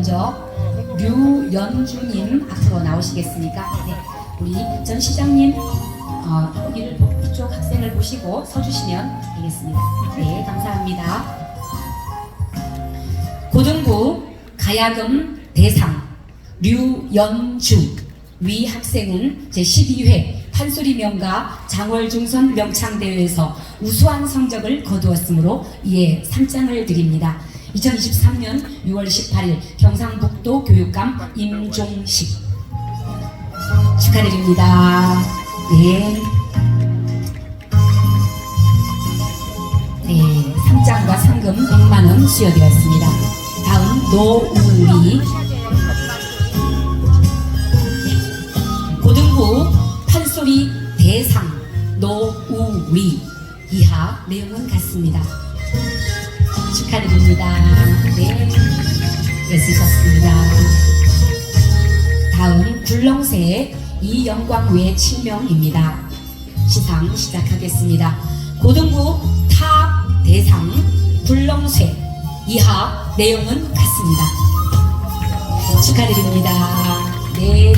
먼저 류연주님 앞으로 나오시겠습니까? 네. 우리 전 시장님 어, 여기를 보- 이쪽 학생을 보시고 서주시면 되겠습니다. 네, 감사합니다. 고등부 가야금 대상 류연주 위 학생은 제 12회 판소리 명가 장월중선 명창대회에서 우수한 성적을 거두었으므로 이에 상장을 드립니다. 2023년 6월 18일 경상북도 교육감 임종식 축하드립니다. 네. 네, 상장과 상금 100만 원 수여되었습니다. 다음 노우리 고등부 판소리 대상 노우리 이하 내용은 같습니다. 축하드립니다. 네, 애쓰셨습니다. 다음 굴렁쇠 이영광 외 7명입니다. 시상 시작하겠습니다. 고등부 탑 대상 굴렁쇠 이하 내용은 같습니다. 축하드립니다. 네,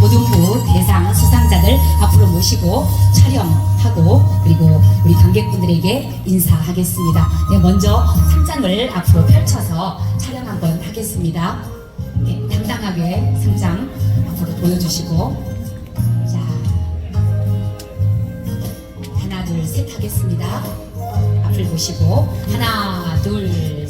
고등부 대상 수상 자들 앞으로 모시고 촬영하고 그리고 우리 관객분들에게 인사하겠습니다. 네, 먼저 상장을 앞으로 펼쳐서 촬영 한번 하겠습니다. 네, 당당하게 상장 앞으로 보여주시고 자 하나 둘 셋 하겠습니다. 앞을 보시고 하나 둘